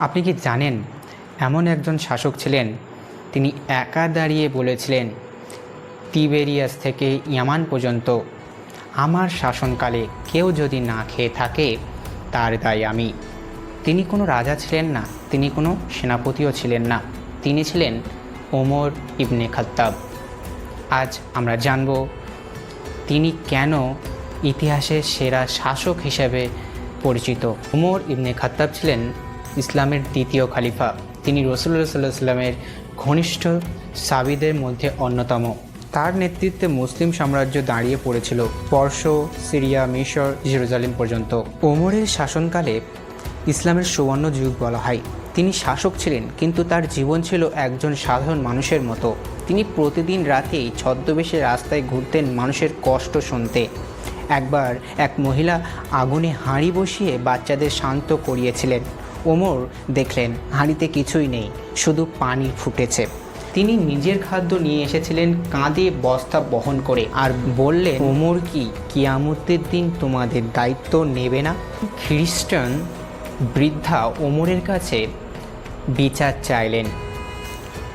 আপনি কি জানেন, এমন একজন শাসক ছিলেন, তিনি একা দাঁড়িয়ে বলেছিলেন তিবেরিয়াস থেকে ইয়ামান পর্যন্ত আমার শাসনকালে কেউ যদি না খেয়ে থাকে, তার দায় আমি। তিনি কোনো রাজা ছিলেন না, তিনি কোনো সেনাপতিও ছিলেন না, তিনি ছিলেন ওমর ইবনে খাত্তাব। আজ আমরা জানব, তিনি কেন ইতিহাসের সেরা শাসক হিসেবে পরিচিত? ওমর ইবনে খাত্তাব ছিলেন ইসলামের দ্বিতীয় খালিফা। তিনি রসুল্লাহ সাল্লাহ সাল্লামের ঘনিষ্ঠ সাবিদের মধ্যে অন্যতম। তার নেতৃত্বে মুসলিম সাম্রাজ্য দাঁড়িয়ে পড়েছিল পর্শ সিরিয়া, মিশর, জেরুজালেম পর্যন্ত। ওমরের শাসনকালে ইসলামের সুবর্ণ যুগ বলা হয়। তিনি শাসক ছিলেন, কিন্তু তার জীবন ছিল একজন সাধারণ মানুষের মতো। তিনি প্রতিদিন রাতেই ছদ্মবেশে রাস্তায় ঘুরতেন মানুষের কষ্ট শুনতে। একবার এক মহিলা আগুনে হাঁড়ি বসিয়ে বাচ্চাদের শান্ত করিয়েছিলেন। ওমর দেখলেন, হাঁড়িতে কিছুই নেই, শুধু পানি ফুটেছে। তিনি নিজের খাদ্য নিয়ে এসেছিলেন, কাঁধে বস্তা বহন করে, আর বললেন, ওমর কি কিয়ামতের দিন তোমাদের দায়িত্ব নেবে না? খ্রিস্টান বৃদ্ধা ওমরের কাছে বিচার চাইলেন।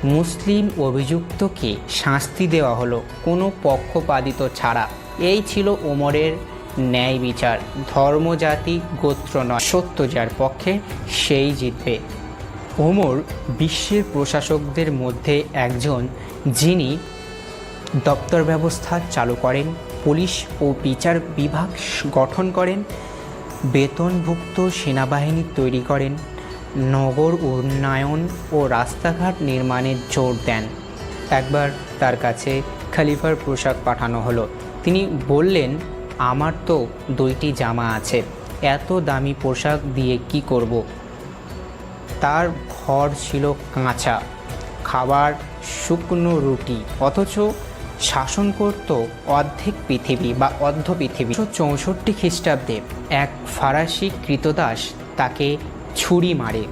মুসলিম অভিযুক্তকে শাস্তি দেওয়া হলো, কোনো পক্ষপাতিত ছাড়া। এই ছিল ওমরের ন্যায় বিচার। ধর্ম, জাতি, গোত্র নয়। সত্য যার পক্ষে, সেই জিতবে। ওমর বিশ্বের প্রশাসকদের মধ্যে একজন, যিনি দপ্তর ব্যবস্থা চালু করেন, পুলিশ ও বিচার বিভাগ গঠন করেন, বেতনভুক্ত সেনাবাহিনী তৈরি করেন, নগর উন্নয়ন ও রাস্তাঘাট নির্মাণে জোর দেন। একবার তার কাছে খলিফার পোশাক পাঠানো হলো। তিনি বললেন আমার তো দুইটি জামা আছে। এত দামি পোশাক দিয়ে কি করব। তার ঘর ছিল কাঁচা। খাবার শুকনো রুটি। অথচ শাসন করত অর্ধেক পৃথিবী বা অর্ধ পৃথিবী। চৌষট্টি খ্রিস্টাব্দে এক ফরাসি কৃতদাস তাকে ছুরি মারে।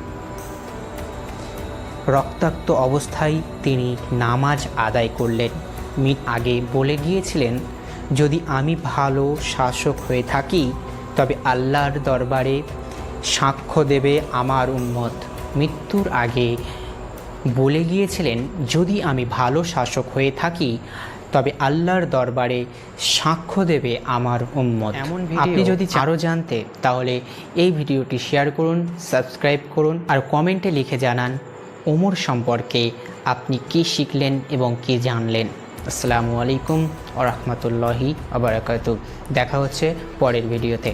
রক্তাক্ত অবস্থায় তিনি নামাজ আদায় করলেন। মিট আগে বলে গিয়েছিলেন যদি আমি ভালো শাসক হয়ে থাকি তবে আল্লাহর দরবারে সাক্ষ্য দেবে আমার উম্মত। মৃত্যুর আগে বলে গিয়েছিলেন যদি আমি ভালো শাসক হয়ে থাকি তবে আল্লাহর দরবারে সাক্ষ্য দেবে আমার উম্মত। এমন আপনি যদি আরও জানতে তাহলে এই ভিডিওটি শেয়ার করুন সাবস্ক্রাইব করুন আর কমেন্টে লিখে জানান ওমর সম্পর্কে আপনি কি শিখলেন এবং কি জানলেন। আসসালামু আলাইকুম আ রহমতুল্লাহি আবরাকাতু দেখা হচ্ছে পরের ভিডিওতে।